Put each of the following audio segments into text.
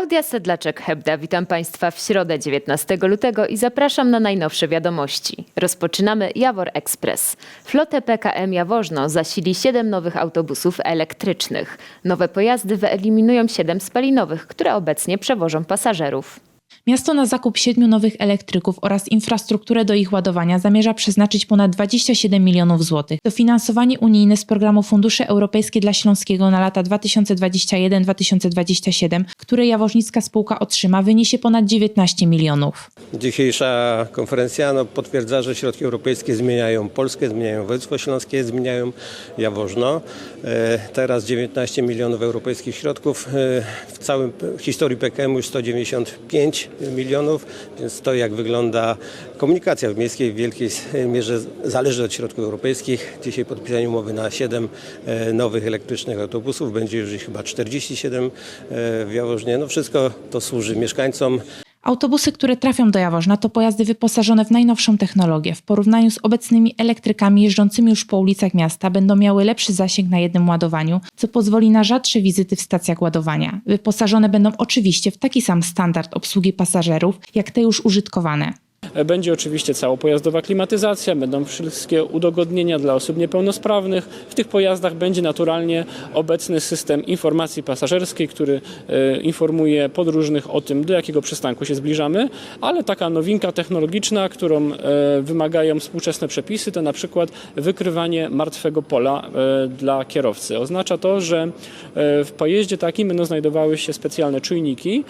Klaudia Sedlaczek-Hebda, witam Państwa w środę 19 lutego i zapraszam na najnowsze wiadomości. Rozpoczynamy Jawor Express. Flotę PKM Jaworzno zasili 7 nowych autobusów elektrycznych. Nowe pojazdy wyeliminują 7 spalinowych, które obecnie przewożą pasażerów. Miasto na zakup siedmiu nowych elektryków oraz infrastrukturę do ich ładowania zamierza przeznaczyć ponad 27 milionów złotych. Dofinansowanie unijne z programu Fundusze Europejskie dla Śląskiego na lata 2021-2027, które Jaworznicka spółka otrzyma, wyniesie ponad 19 milionów. Dzisiejsza konferencja no, potwierdza, że środki europejskie zmieniają Polskę, zmieniają województwo śląskie, zmieniają Jaworzno. E, Teraz 19 milionów europejskich środków. E, W całym historii PKM już 195 milionów, więc to jak wygląda komunikacja w miejskiej w wielkiej mierze zależy od środków europejskich. Dzisiaj podpisanie umowy na 7 e, nowych elektrycznych autobusów, będzie już ich chyba 47 e, w Jaworznie. No wszystko to służy mieszkańcom. Autobusy, które trafią do Jaworzna to pojazdy wyposażone w najnowszą technologię. W porównaniu z obecnymi elektrykami jeżdżącymi już po ulicach miasta będą miały lepszy zasięg na jednym ładowaniu, co pozwoli na rzadsze wizyty w stacjach ładowania. Wyposażone będą oczywiście w taki sam standard obsługi pasażerów, jak te już użytkowane. Będzie oczywiście całopojazdowa klimatyzacja, będą wszystkie udogodnienia dla osób niepełnosprawnych. W tych pojazdach będzie naturalnie obecny system informacji pasażerskiej, który e, informuje podróżnych o tym, do jakiego przystanku się zbliżamy, ale taka nowinka technologiczna, którą e, wymagają współczesne przepisy, to na przykład wykrywanie martwego pola e, dla kierowcy. Oznacza to, że w pojeździe takim będą znajdowały się specjalne czujniki,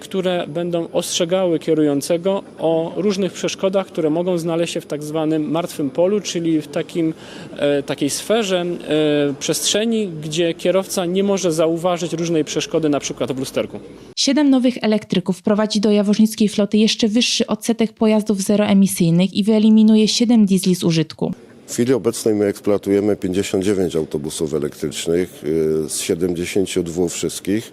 które będą ostrzegały kierującego o różnych przeszkodach, które mogą znaleźć się w tak zwanym martwym polu, czyli w takim, e, takiej sferze e, przestrzeni, gdzie kierowca nie może zauważyć różnej przeszkody, na przykład w lusterku. Siedem nowych elektryków wprowadzi do jaworznickiej floty jeszcze wyższy odsetek pojazdów zeroemisyjnych i wyeliminuje 7 diesli z użytku. W chwili obecnej my eksploatujemy 59 autobusów elektrycznych y, z 72 wszystkich.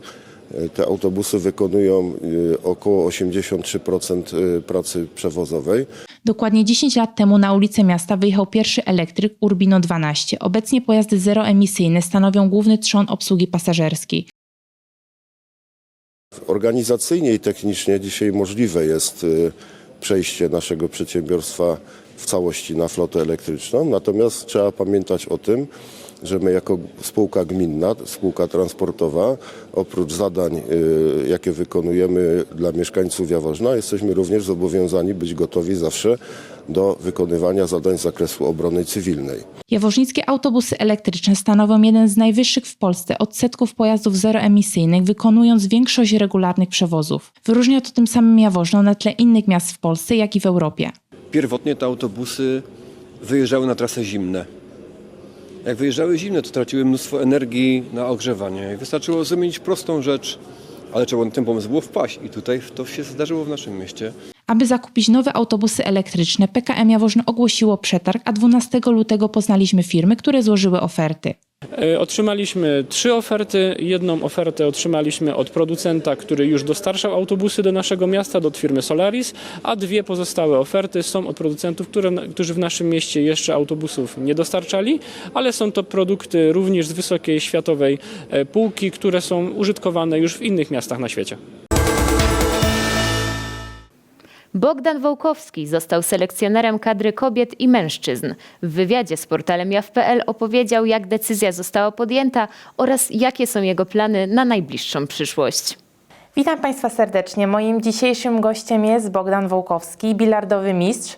Y, Te autobusy wykonują y, około 83% y, pracy przewozowej. Dokładnie 10 lat temu na ulicę miasta wyjechał pierwszy elektryk Urbino 12. Obecnie pojazdy zeroemisyjne stanowią główny trzon obsługi pasażerskiej. Organizacyjnie i technicznie dzisiaj możliwe jest przejście naszego przedsiębiorstwa w całości na flotę elektryczną, natomiast trzeba pamiętać o tym, że my jako spółka gminna, spółka transportowa, oprócz zadań, y, jakie wykonujemy dla mieszkańców Jaworzna, jesteśmy również zobowiązani być gotowi zawsze do wykonywania zadań z zakresu obrony cywilnej. Jaworznickie autobusy elektryczne stanowią jeden z najwyższych w Polsce odsetków pojazdów zeroemisyjnych, wykonując większość regularnych przewozów. Wyróżnia to tym samym Jaworzno na tle innych miast w Polsce, jak i w Europie. Pierwotnie te autobusy wyjeżdżały na trasy zimne. Jak wyjeżdżały zimne, to traciły mnóstwo energii na ogrzewanie. Wystarczyło zamienić prostą rzecz, ale trzeba ten pomysł było wpaść. I tutaj to się zdarzyło w naszym mieście. Aby zakupić nowe autobusy elektryczne, PKM Jaworzno ogłosiło przetarg, a 12 lutego poznaliśmy firmy, które złożyły oferty. E, Otrzymaliśmy trzy oferty. Jedną ofertę otrzymaliśmy od producenta, który już dostarczał autobusy do naszego miasta, do firmy Solaris, a dwie pozostałe oferty są od producentów, które, którzy w naszym mieście jeszcze autobusów nie dostarczali, ale są to produkty również z wysokiej światowej e, półki, które są użytkowane już w innych miastach na świecie. Bogdan Wołkowski został selekcjonerem kadry kobiet i mężczyzn. W wywiadzie z portalem jaw.pl opowiedział, jak decyzja została podjęta oraz jakie są jego plany na najbliższą przyszłość. Witam Państwa serdecznie. Moim dzisiejszym gościem jest Bogdan Wołkowski, bilardowy mistrz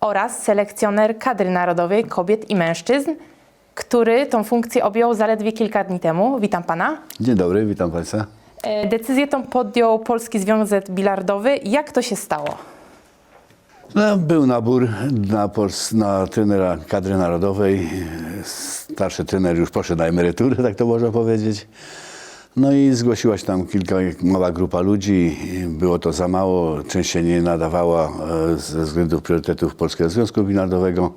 oraz selekcjoner kadry narodowej kobiet i mężczyzn, który tą funkcję objął zaledwie kilka dni temu. Witam Pana. Dzień dobry, witam Państwa. E, Decyzję tą podjął Polski Związek Bilardowy. Jak to się stało? No, był nabór na, Pols- na trenera kadry narodowej. Starszy trener już poszedł na emeryturę, tak to można powiedzieć. No i zgłosiła się tam kilka, mała grupa ludzi. Było to za mało, część się nie nadawała e, ze względu priorytetów Polskiego Związku Bilardowego.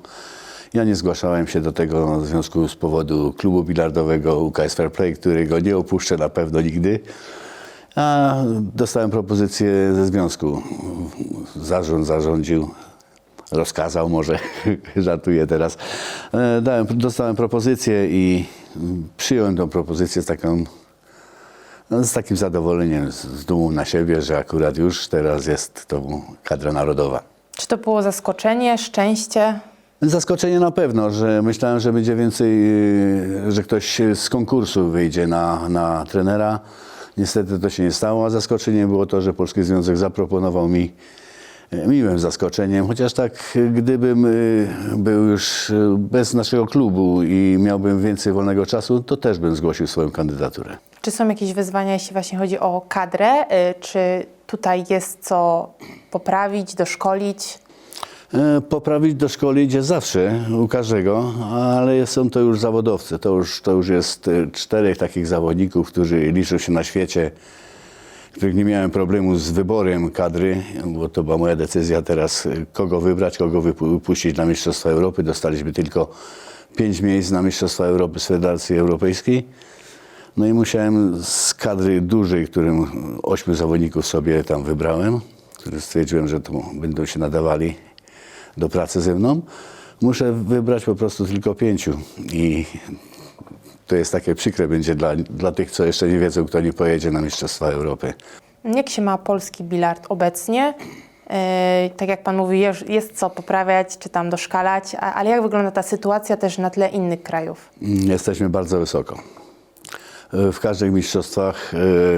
Ja nie zgłaszałem się do tego w związku z powodu klubu bilardowego UKS Fair Play, którego nie opuszczę na pewno nigdy. A dostałem propozycję ze związku. Zarząd zarządził, rozkazał może, żartuję teraz. E, Dałem, dostałem propozycję i przyjąłem tą propozycję z taką No, z takim zadowoleniem, z, dumą na siebie, że akurat już teraz jest to kadra narodowa. Czy to było zaskoczenie, szczęście? Zaskoczenie na pewno, że myślałem, że będzie więcej, yy, że ktoś z konkursu wyjdzie na, na trenera. Niestety to się nie stało, a zaskoczeniem było to, że Polski Związek zaproponował mi yy, miłym zaskoczeniem, chociaż tak gdybym yy, był już yy, bez naszego klubu i miałbym więcej wolnego czasu, to też bym zgłosił swoją kandydaturę. Czy są jakieś wyzwania, jeśli właśnie chodzi o kadrę? Czy tutaj jest co poprawić, doszkolić? E, Poprawić, doszkolić jest zawsze u każdego, ale są to już zawodowcy. To już, to już jest e, czterech takich zawodników, którzy liczą się na świecie, których nie miałem problemu z wyborem kadry, bo to była moja decyzja teraz, e, kogo wybrać, kogo wypuścić na Mistrzostwa Europy. Dostaliśmy tylko pięć miejsc na Mistrzostwa Europy z Federacji Europejskiej. No i musiałem z kadry dużej, którym ośmiu zawodników sobie tam wybrałem, których stwierdziłem, że to będą się nadawali do pracy ze mną, muszę wybrać po prostu tylko pięciu. I to jest takie przykre będzie dla, dla tych, co jeszcze nie wiedzą, kto nie pojedzie na Mistrzostwa Europy. Jak się ma polski bilard obecnie? Y, Tak jak Pan mówi, jest- jest co poprawiać, czy tam doszkalać, a- ale jak wygląda ta sytuacja też na tle innych krajów? Mm, Jesteśmy bardzo wysoko. E, W każdych mistrzostwach, e,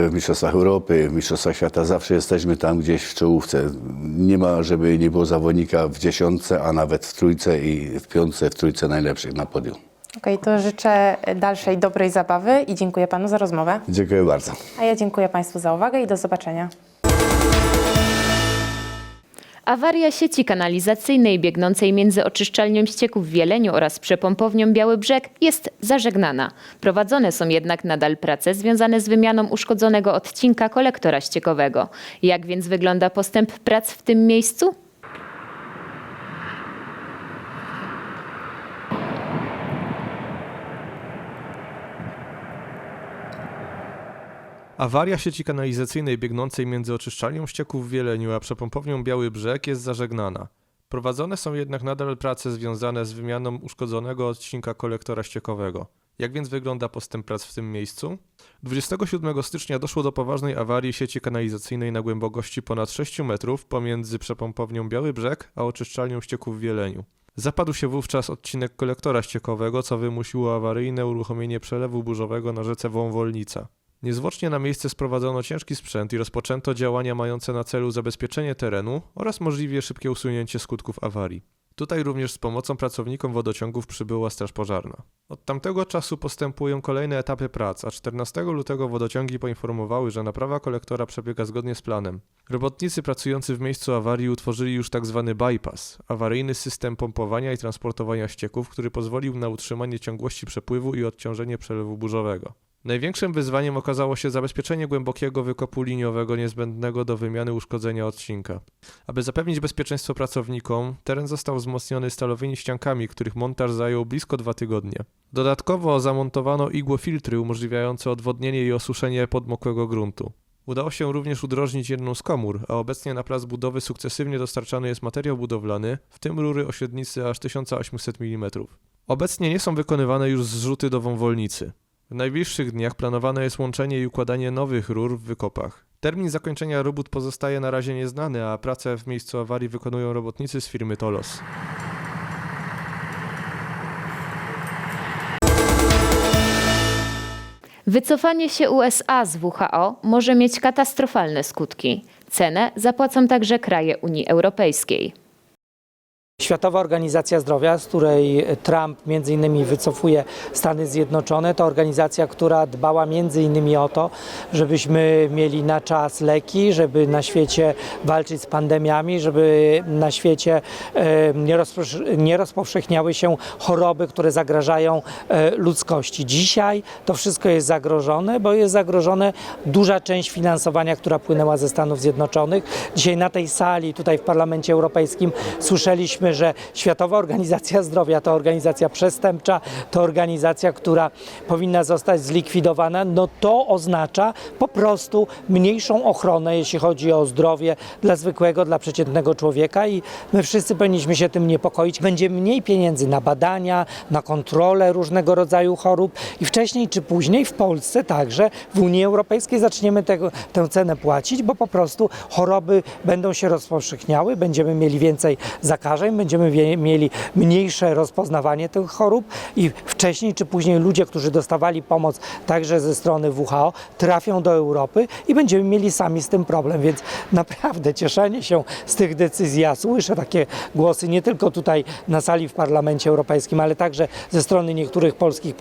w mistrzostwach Europy, w mistrzostwach świata zawsze jesteśmy tam gdzieś w czołówce. Nie ma, żeby nie było zawodnika w dziesiątce, a nawet w trójce i w piątce, w trójce najlepszych na podium. Okej, to życzę dalszej dobrej zabawy i dziękuję Panu za rozmowę. Dziękuję bardzo. A ja dziękuję Państwu za uwagę i do zobaczenia. Awaria sieci kanalizacyjnej biegnącej między oczyszczalnią ścieków w Wieleniu oraz przepompownią Biały Brzeg jest zażegnana. Prowadzone są jednak nadal prace związane z wymianą uszkodzonego odcinka kolektora ściekowego. Jak więc wygląda postęp prac w tym miejscu? Awaria sieci kanalizacyjnej biegnącej między oczyszczalnią ścieków w Wieleniu a przepompownią Biały Brzeg jest zażegnana. Prowadzone są jednak nadal prace związane z wymianą uszkodzonego odcinka kolektora ściekowego. Jak więc wygląda postęp prac w tym miejscu? 27 stycznia doszło do poważnej awarii sieci kanalizacyjnej na głębokości ponad 6 metrów pomiędzy przepompownią Biały Brzeg a oczyszczalnią ścieków w Wieleniu. Zapadł się wówczas odcinek kolektora ściekowego, co wymusiło awaryjne uruchomienie przelewu burzowego na rzece Wąwolnica. Niezwłocznie na miejsce sprowadzono ciężki sprzęt i rozpoczęto działania mające na celu zabezpieczenie terenu oraz możliwie szybkie usunięcie skutków awarii. Tutaj również z pomocą pracownikom wodociągów przybyła Straż Pożarna. Od tamtego czasu postępują kolejne etapy prac, a 14 lutego wodociągi poinformowały, że naprawa kolektora przebiega zgodnie z planem. Robotnicy pracujący w miejscu awarii utworzyli już tzw. bypass, awaryjny system pompowania i transportowania ścieków, który pozwolił na utrzymanie ciągłości przepływu i odciążenie przelewu burzowego. Największym wyzwaniem okazało się zabezpieczenie głębokiego wykopu liniowego niezbędnego do wymiany uszkodzenia odcinka. Aby zapewnić bezpieczeństwo pracownikom, teren został wzmocniony stalowymi ściankami, których montaż zajął blisko dwa tygodnie. Dodatkowo zamontowano igłofiltry umożliwiające odwodnienie i osuszenie podmokłego gruntu. Udało się również udrożnić jedną z komór, a obecnie na plac budowy sukcesywnie dostarczany jest materiał budowlany, w tym rury o średnicy aż 1800 mm. Obecnie nie są wykonywane już zrzuty do wąwolnicy. W najbliższych dniach planowane jest łączenie i układanie nowych rur w wykopach. Termin zakończenia robót pozostaje na razie nieznany, a pracę w miejscu awarii wykonują robotnicy z firmy Tolos. Wycofanie się USA z WHO może mieć katastrofalne skutki. Cenę zapłacą także kraje Unii Europejskiej. Światowa Organizacja Zdrowia, z której Trump między innymi wycofuje Stany Zjednoczone, to organizacja, która dbała między innymi o to, żebyśmy mieli na czas leki, żeby na świecie walczyć z pandemiami, żeby na świecie e, nie, rozpowszechniały się choroby, które zagrażają e, ludzkości. Dzisiaj to wszystko jest zagrożone, bo jest zagrożone duża część finansowania, która płynęła ze Stanów Zjednoczonych. Dzisiaj na tej sali, tutaj w Parlamencie Europejskim słyszeliśmy że Światowa Organizacja Zdrowia to organizacja przestępcza, to organizacja, która powinna zostać zlikwidowana, no to oznacza po prostu mniejszą ochronę, jeśli chodzi o zdrowie dla zwykłego, dla przeciętnego człowieka i my wszyscy powinniśmy się tym niepokoić. Będzie mniej pieniędzy na badania, na kontrolę różnego rodzaju chorób i wcześniej czy później w Polsce także w Unii Europejskiej zaczniemy tego, tę cenę płacić, bo po prostu choroby będą się rozpowszechniały, będziemy mieli więcej zakażeń, będziemy mieli mniejsze rozpoznawanie tych chorób i wcześniej czy później ludzie, którzy dostawali pomoc także ze strony WHO, trafią do Europy i będziemy mieli sami z tym problem, więc naprawdę cieszenie się z tych decyzji. Ja słyszę takie głosy nie tylko tutaj na sali w Parlamencie Europejskim, ale także ze strony niektórych polskich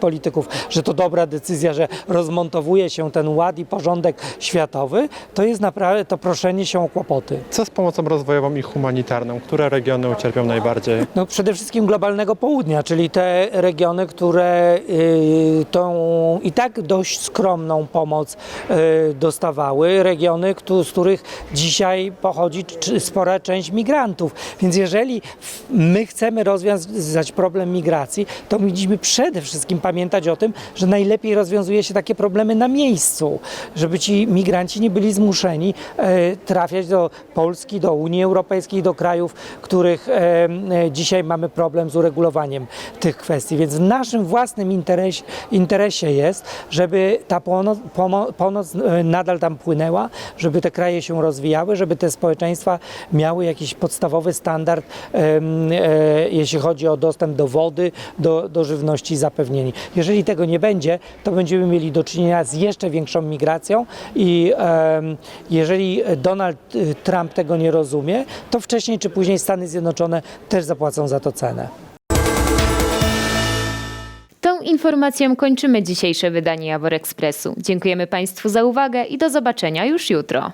polityków, że to dobra decyzja, że rozmontowuje się ten ład i porządek światowy, to jest naprawdę to proszenie się o kłopoty. Co z pomocą rozwojową i humanitarną? Które regiony ucierpią najbardziej? No przede wszystkim globalnego południa, czyli te regiony, które y, tą i tak dość skromną pomoc y, dostawały, regiony, z których dzisiaj pochodzi spora część migrantów. Więc jeżeli my chcemy rozwiązać problem migracji, to powinniśmy przede wszystkim pamiętać o tym, że najlepiej rozwiązuje się takie problemy na miejscu, żeby ci migranci nie byli zmuszeni e, trafiać do Polski, do Unii Europejskiej, do krajów, których e, dzisiaj mamy problem z uregulowaniem tych kwestii. Więc w naszym własnym interesie, jest, żeby ta pomoc, pomo- pomoc e, nadal tam płynęła, żeby te kraje się rozwijały, żeby te społeczeństwa miały jakiś podstawowy standard, e, jeśli chodzi o dostęp do wody, do, do żywności zapewnieni. Jeżeli tego nie będzie, to będziemy mieli do czynienia z jeszcze większą migracją i jeżeli Donald y, Trump tego nie rozumie, to wcześniej czy później Stany Zjednoczone też zapłacą za to cenę. Tą informacją kończymy dzisiejsze wydanie Jawor Ekspresu. Dziękujemy Państwu za uwagę i do zobaczenia już jutro.